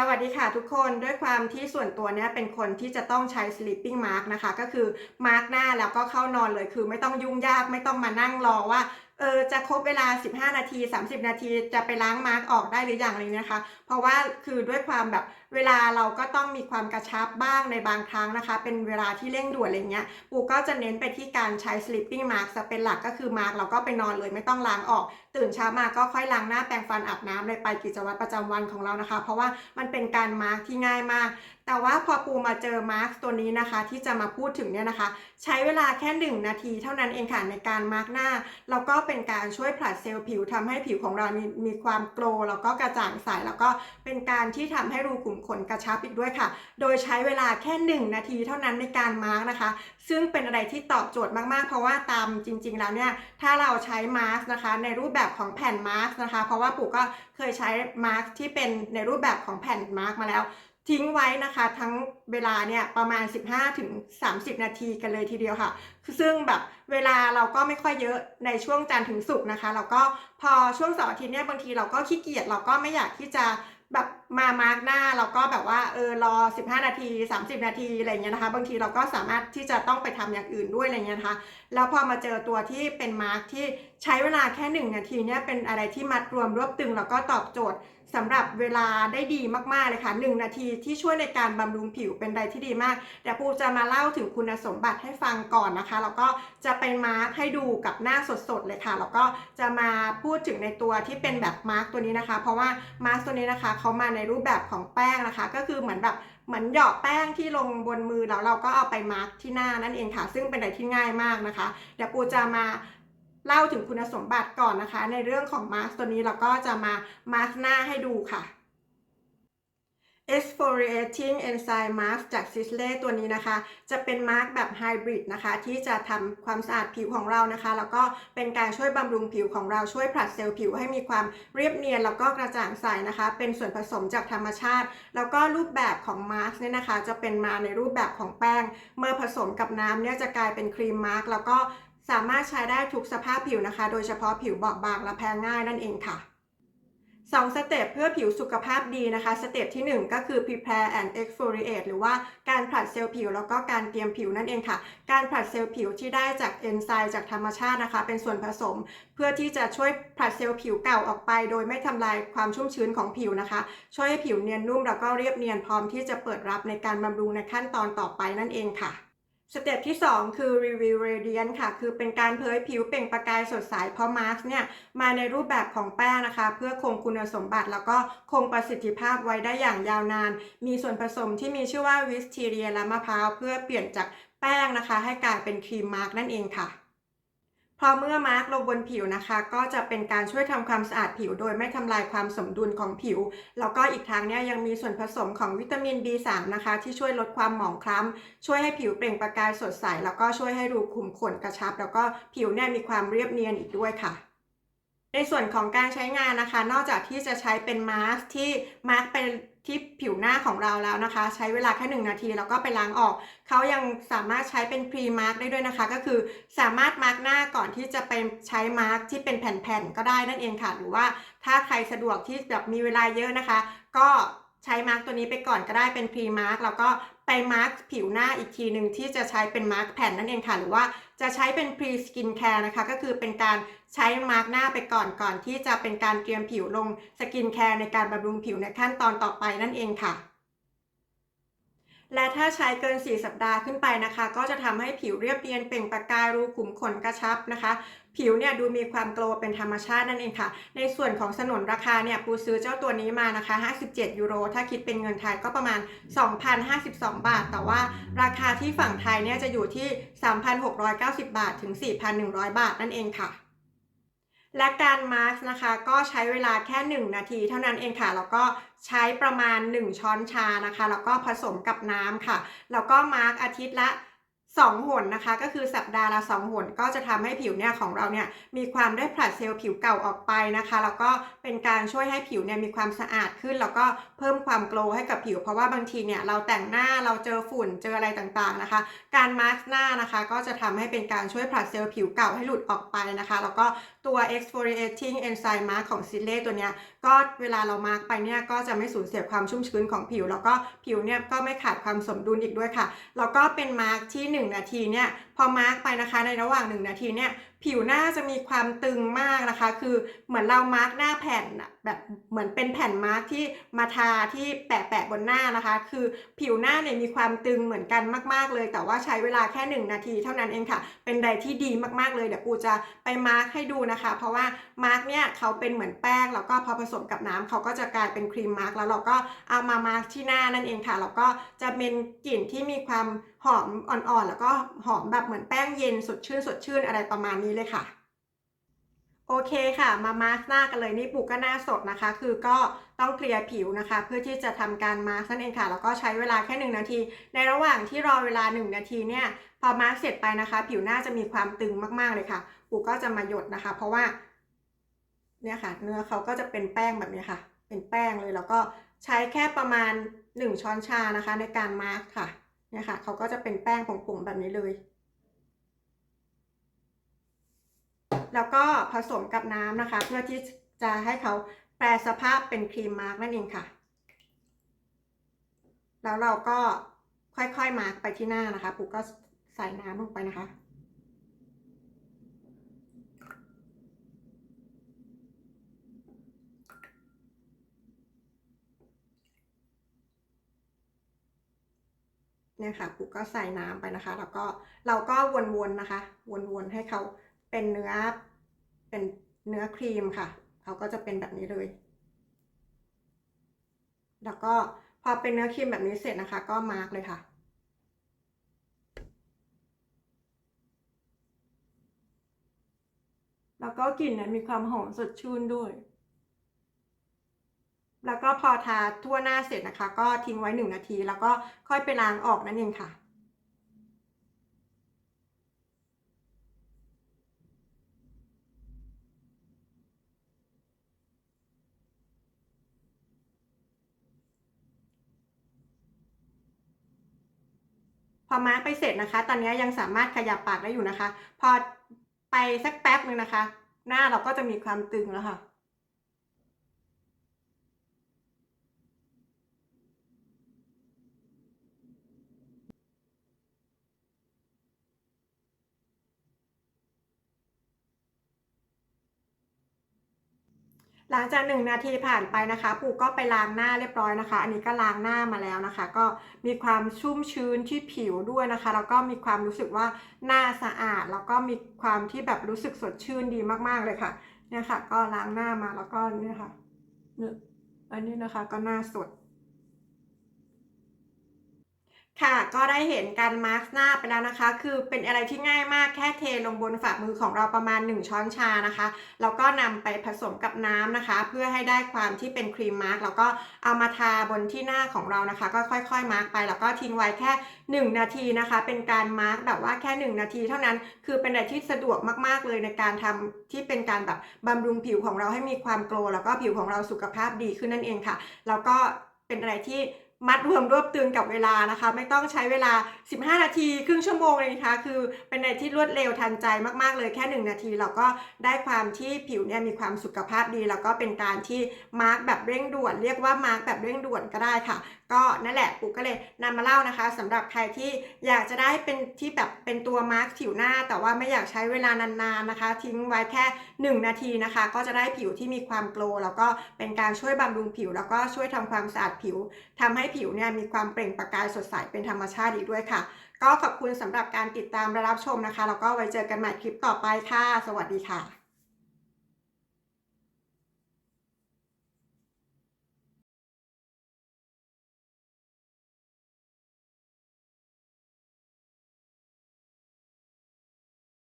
สวัสดีค่ะทุกคนด้วยความที่ส่วนตัวเนี้ยเป็นคนที่จะต้องใช้ sleeping mask นะคะ ก็คือมาร์กหน้าแล้วก็เข้านอนเลยคือไม่ต้องยุ่งยากไม่ต้องมานั่งรอว่าเออจะครบเวลา 15 นาที 30 นาทีจะไปล้างมาร์กออกได้หรืออย่างไรนะคะ เพราะว่าคือด้วยความแบบเวลาเราก็ต้องมีความกระชับบ้างในบางครั้งนะคะ เป็นเวลาที่เร่งด่วนอะไรเงี้ยปูก็จะเน้นไปที่การใช้ sleeping mask จะเป็นหลักก็คือมาร์กเราก็ไปนอนเลยไม่ต้องล้างออกตื่นเช้ามาก็ค่อยล้างหน้าแปรงฟันอาบน้ำเลยไปกิจวัตรประจำวันของเรานะคะ เพราะว่ามันเป็นการมาร์กที่ง่ายมาก แต่ว่าพอปูมาเจอมาร์กตัวนี้นะคะ ที่จะมาพูดถึงเนี่ยนะคะ ใช้เวลาแค่ 1 นาทีเท่านั้นเองค่ะในการมาร์กหน้าแล้วก็เป็นการช่วยผลัดเซลล์ผิวทำให้ผิวของเรามีมีความโกลแล้วก็กระจ่างใสแล้วก็เป็นการที่ทำให้รูขุมขนกระชับอีกด้วยค่ะ โดยใช้เวลาแค่ 1 นาทีเท่านั้นในการมาร์กนะคะ ซึ่งเป็นอะไรที่ตอบโจทย์มากๆ เพราะว่าตามจริง ๆ แล้วเนี่ยถ้าเราใช้มาร์กนะคะในรูปแบบแบบของแผ่นมาร์กนะคะ เพราะว่าปู่ก็เคยใช้มาร์กที่เป็นในรูปแบบของแผ่นมาร์กมาแล้ว ทิ้งไว้นะคะ ทั้งเวลาเนี่ยประมาณ 15ถึง30นาทีกันเลยทีเดียวค่ะ ซึ่งแบบเวลาเราก็ไม่ค่อยเยอะในช่วงจันทร์ถึงศุกร์นะคะ เราก็พอช่วงเสาร์อาทิตย์เนี่ยบางทีเราก็ขี้เกียจเราก็ไม่อยากที่จะแบบ มามาร์กหน้าเราก็แบบว่าเออรอ 15 นาที 30 นาทีอะไรเงี้ยนะคะ บางทีเราก็สามารถที่จะต้องไปทำอย่างอื่นด้วยอะไรเงี้ยนะคะแล้วพอมาเจอตัวที่เป็นมาร์กที่ใช้เวลาแค่ 1 นาทีเนี่ยเป็นอะไรที่มัดรวมรวบตึง แล้วก็ตอบโจทย์สำหรับเวลาได้ดีมากๆเลยค่ะ 1 นาทีที่ช่วยในการบำรุงผิวเป็นอะไรที่ดีมากเดี๋ยวปูจะมาเล่าถึงคุณสมบัติให้ฟังก่อนนะคะ แล้วก็จะไปมาร์กให้ดูกับหน้าสดๆเลยค่ะ แล้วก็จะมาพูดถึงในตัวที่เป็นแบบมาร์กตัวนี้นะคะ เพราะว่ามาร์กตัวนี้นะคะเขามาในในรูปแบบของแป้งนะคะ ก็คือเหมือนแบบเหมือนหยอกแป้งที่ลงบนมือแล้วเราก็เอาไปมาร์กที่หน้านั่นเองค่ะ ซึ่งเป็นอะไรที่ง่ายมากนะคะ เดี๋ยวปูจะมาเล่าถึงคุณสมบัติก่อนนะคะ ในเรื่องของมาร์กตัวนี้เราก็จะมามาร์กหน้าให้ดูค่ะ exfoliating enzyme mask จาก Sisley ตัวนี้นะคะ จะเป็นมาร์กแบบไฮบริดนะคะ ที่จะทำความสะอาดผิวของเรานะคะ แล้วก็เป็นการช่วยบำรุงผิวของเราช่วยผลัดเซลล์ผิวให้มีความเรียบเนียน แล้วก็กระจ่างใสนะคะ เป็นส่วนผสมจากธรรมชาติ แล้วก็รูปแบบของมาร์กเนี่ยนะคะ จะเป็นมาในรูปแบบของแป้ง เมื่อผสมกับน้ำเนี่ยจะกลายเป็นครีมมาร์กแล้วก็สามารถใช้ได้ทุกสภาพผิวนะคะ โดยเฉพาะผิวบอบบางและแพ้ง่ายนั่นเองค่ะ 2สเต็ปเพื่อผิวสุขภาพดีนะคะ สเต็ปที่ 1 ก็คือ prepare and exfoliate หรือว่าการผลัดเซลล์ผิวแล้วก็การเตรียมผิวนั่นเองค่ะ การผลัดเซลล์ผิวที่ได้จากเอนไซม์จากธรรมชาตินะคะ เป็นส่วนผสม เพื่อที่จะช่วยผลัดเซลล์ผิวเก่าออกไป โดยไม่ทำลายความชุ่มชื้นของผิวนะคะ ช่วยให้ผิวเนียนนุ่มแล้วก็เรียบเนียนพร้อมที่จะเปิดรับในการบำรุงในขั้นตอนต่อไปนั่นเองค่ะ สเต็ปที่ 2 คือ Review Radiant ค่ะ คือเป็นการเผยผิวเปล่งประกายสดใสเพราะมาร์กเนี่ยมาในรูปแบบของแป้งนะคะ เพื่อคงคุณสมบัติแล้วก็คงประสิทธิภาพไว้ได้อย่างยาวนาน มีส่วนผสมที่มีชื่อว่าวิสทีเรียและมะพร้าว เพื่อเปลี่ยนจากแป้งนะคะ ให้กลายเป็นครีมมาร์กนั่นเองค่ะ พอเมื่อมาร์กลงบนผิวนะคะ ก็จะเป็นการช่วยทำความสะอาดผิว โดยไม่ทำลายความสมดุลของผิว แล้วก็อีกทางเนี่ยยังมีส่วนผสมของวิตามิน B3 นะคะ ที่ช่วยลดความหมองคล้ำช่วยให้ผิวเปล่งประกายสดใส แล้วก็ช่วยให้รูขุมขนกระชับ แล้วก็ผิวเนี่ยมีความเรียบเนียนอีกด้วยค่ะในส่วนของการใช้งานนะคะ นอกจากที่จะใช้เป็นมาสที่มาร์กไป ที่ผิวหน้าของเราแล้วนะคะ ใช้เวลาแค่หนึ่งนาทีแล้วก็ไปล้างออก เขายังสามารถใช้เป็นพรีมาร์กได้ด้วยนะคะ ก็คือสามารถมาร์กหน้าก่อนที่จะไปใช้มาร์กที่เป็นแผ่นๆก็ได้นั่นเองค่ะ หรือว่าถ้าใครสะดวกที่แบบมีเวลาเยอะนะคะ ก็ ใช้มาร์กตัวนี้ไปก่อนก็ได้เป็นพรีมาร์กแล้วก็ไปมาร์กผิวหน้าอีกทีหนึ่งที่จะใช้เป็นมาร์กแผ่นนั่นเองค่ะ หรือว่าจะใช้เป็นพรีสกินแคร์นะคะ ก็คือเป็นการใช้มาร์กหน้าไปก่อนก่อนที่จะเป็นการเตรียมผิวลงสกินแคร์ในการบำรุงผิวในขั้นตอนต่อไปนั่นเองค่ะและถ้าใช้เกิน 4 สัปดาห์ขึ้นไปนะคะ ก็จะทำให้ผิวเรียบเนียนเปล่งประกายรูขุมขนกระชับนะคะ ผิวเนี่ยดูมีความโกลว์เป็นธรรมชาตินั่นเองค่ะ ในส่วนของสนนราคาเนี่ยปูซื้อเจ้าตัวนี้มานะคะ 57 ยูโร ถ้าคิดเป็นเงินไทยก็ประมาณ 2,052 บาท แต่ว่าราคาที่ฝั่งไทยเนี่ยจะอยู่ที่ 3,690 บาทถึง 4,100 บาทนั่นเองค่ะและการมาร์กนะคะก็ใช้เวลาแค่ 1 นาทีเท่านั้นเองค่ะแล้วก็ใช้ประมาณ 1 ช้อนชานะคะ แล้วก็ผสมกับน้ำค่ะ แล้วก็มาร์กอาทิตย์ละ 2หนนะคะ ก็คือสัปดาห์ละ2หนก็จะทำให้ผิวเนี่ยของเราเนี่ยมีความได้ผลัดเซลล์ผิวเก่าออกไปนะคะ แล้วก็เป็นการช่วยให้ผิวเนี่ยมีความสะอาดขึ้น แล้วก็เพิ่มความโกลว์ให้กับผิว เพราะว่าบางทีเนี่ยเราแต่งหน้าเราเจอฝุ่นเจออะไรต่างๆนะคะ การมาร์กหน้านะคะก็จะทำให้เป็นการช่วยผลัดเซลล์ผิวเก่าให้หลุดออกไปนะคะ แล้วก็ตัว exfoliating enzyme mask ของซิเล่ตัวเนี้ยก็เวลาเรามาร์กไปเนี่ยก็จะไม่สูญเสียความชุ่มชื้นของผิว แล้วก็ผิวเนี่ยก็ไม่ขาดความสมดุลอีกด้วยค่ะ แล้วก็เป็นมาร์กที่ 1 นาทีเนี่ยพอมาร์กไปนะคะในระหว่าง 1 นาทีเนี่ย ผิวหน้าจะมีความตึงมากนะคะ คือเหมือนเรามาร์กหน้าแผ่นแบบเหมือนเป็นแผ่นมาร์กที่มาทาที่แปะๆบนหน้านะคะ คือผิวหน้าเนี่ยมีความตึงเหมือนกันมาก ๆ เลย แต่ว่าใช้เวลาแค่ 1 นาทีเท่านั้นเองค่ะ เป็นใดที่ดีมากๆเลยเดี๋ยวปูจะไปมาร์กให้ดูนะคะ เพราะว่ามาร์กเนี่ยเขาเป็นเหมือนแป้งแล้วก็พอผสมกับน้ำเขาก็จะกลายเป็นครีมมาร์กแล้วเราก็เอามามาร์กที่หน้านั่นเองค่ะแล้วก็จะเป็นกลิ่นที่มีความหอมอ่อนๆ แล้วก็หอมแบบเหมือนแป้งเย็นสดชื่นสดชื่นอะไรประมาณนี้เลยค่ะ โอเคค่ะ มามาร์กหน้ากันเลยนี่ปูก็หน้าสดนะคะ คือก็ต้องเคลียร์ผิวนะคะ เพื่อที่จะทำการมาร์กนั่นเองค่ะ แล้วก็ใช้เวลาแค่ 1 นาที ในระหว่างที่รอเวลา 1 นาทีเนี่ย พอมาร์กเสร็จไปนะคะ ผิวหน้าจะมีความตึงมากๆเลยค่ะปูก็จะมาหยดนะคะ เพราะว่าเนี่ยค่ะ เนื้อเขาก็จะเป็นแป้งแบบนี้ค่ะ เป็นแป้งเลยแล้วก็ใช้แค่ประมาณ 1 ช้อนชานะคะ ในการมาร์กค่ะ เนี่ยค่ะเขาก็จะเป็นแป้งผงๆแบบนี้เลย แล้วก็ผสมกับน้ำนะคะ เพื่อที่จะให้เขาแปลสภาพเป็นครีมมาร์กนั่นเองค่ะ แล้วเราก็ค่อยๆมาร์กไปที่หน้านะคะปุ๊กก็ใส่น้ำลงไปนะคะ เนี่ยค่ะปุ๊กก็ใส่น้ำไปนะคะ แล้วก็เราก็วนๆนะคะ วนๆให้เขาเป็นเนื้อเป็นเนื้อครีมค่ะเขาก็จะเป็นแบบนี้เลย แล้วก็พอเป็นเนื้อครีมแบบนี้เสร็จนะคะ ก็มาร์กเลยค่ะแล้วก็กลิ่นเนี่ยมีความหอมสดชื่นด้วย แล้วก็พอทาทั่วหน้าเสร็จนะคะ ก็ทิ้งไว้หนึ่งนาที แล้วก็ค่อยไปล้างออกนั่นเองค่ะพอมาไปเสร็จนะคะ ตอนนี้ยังสามารถขยับปากได้อยู่นะคะ พอไปสักแป๊บหนึ่งนะคะ หน้าเราก็จะมีความตึงแล้วค่ะ หลังจากหนึ่งนาทีผ่านไปนะคะปูก็ไปล้างหน้าเรียบร้อยนะคะ อันนี้ก็ล้างหน้ามาแล้วนะคะ ก็มีความชุ่มชื้นที่ผิวด้วยนะคะ แล้วก็มีความรู้สึกว่าหน้าสะอาด แล้วก็มีความที่แบบรู้สึกสดชื่นดีมากๆเลยค่ะเนี่ยค่ะ ก็ล้างหน้ามาแล้วก็เนี่ยค่ะเนี่ยอันนี้นะคะก็หน้าสด ค่ะก็ได้เห็นการมาร์กหน้าไปแล้วนะคะ คือเป็นอะไรที่ง่ายมากแค่เทลงบนฝ่ามือของเราประมาณ 1 ช้อนชานะคะแล้วก็นำไปผสมกับน้ำนะคะ เพื่อให้ได้ความที่เป็นครีมมาร์กแล้วก็เอามาทาบนที่หน้าของเรานะคะ ก็ค่อยๆมาร์กไปแล้วก็ทิ้งไว้แค่ 1 นาทีนะคะ เป็นการมาร์กแบบว่าแค่ 1 นาทีเท่านั้น คือเป็นอะไรที่สะดวกมากๆเลยในการทำที่เป็นการแบบบำรุงผิวของเราให้มีความโกลว์แล้วก็ผิวของเราสุขภาพดีขึ้นนั่นเองค่ะ แล้วก็เป็นอะไรที่ มัดรวมรวบตึงกับเวลานะคะ ไม่ต้องใช้เวลา 15 นาที ครึ่งชั่วโมงเลยนะคะ คือเป็นอะไรที่รวดเร็วทันใจมากๆเลยแค่ 1 นาที เราก็ได้ความที่ผิวเนี่ยมีความสุขภาพดี แล้วก็เป็นการที่มาร์กแบบเร่งด่วน เรียกว่ามาร์กแบบเร่งด่วนก็ได้ค่ะก็นั่นแหละปุ๊กก็เลยนำมาเล่านะคะสำหรับใครที่อยากจะได้เป็นที่แบบเป็นตัวมาร์กผิวหน้า แต่ว่าไม่อยากใช้เวลานานๆนะคะ ทิ้งไว้แค่ 1 นาทีนะคะ ก็จะได้ผิวที่มีความโกลว์แล้วก็เป็นการช่วยบำรุงผิว แล้วก็ช่วยทำความสะอาดผิวทำให้ผิวเนี่ยมีความเปล่งประกายสดใสเป็นธรรมชาติอีกด้วยค่ะ ก็ขอบคุณสำหรับการติดตามและรับชมนะคะ แล้วก็ไว้เจอกันใหม่คลิปต่อไปค่ะ สวัสดีค่ะ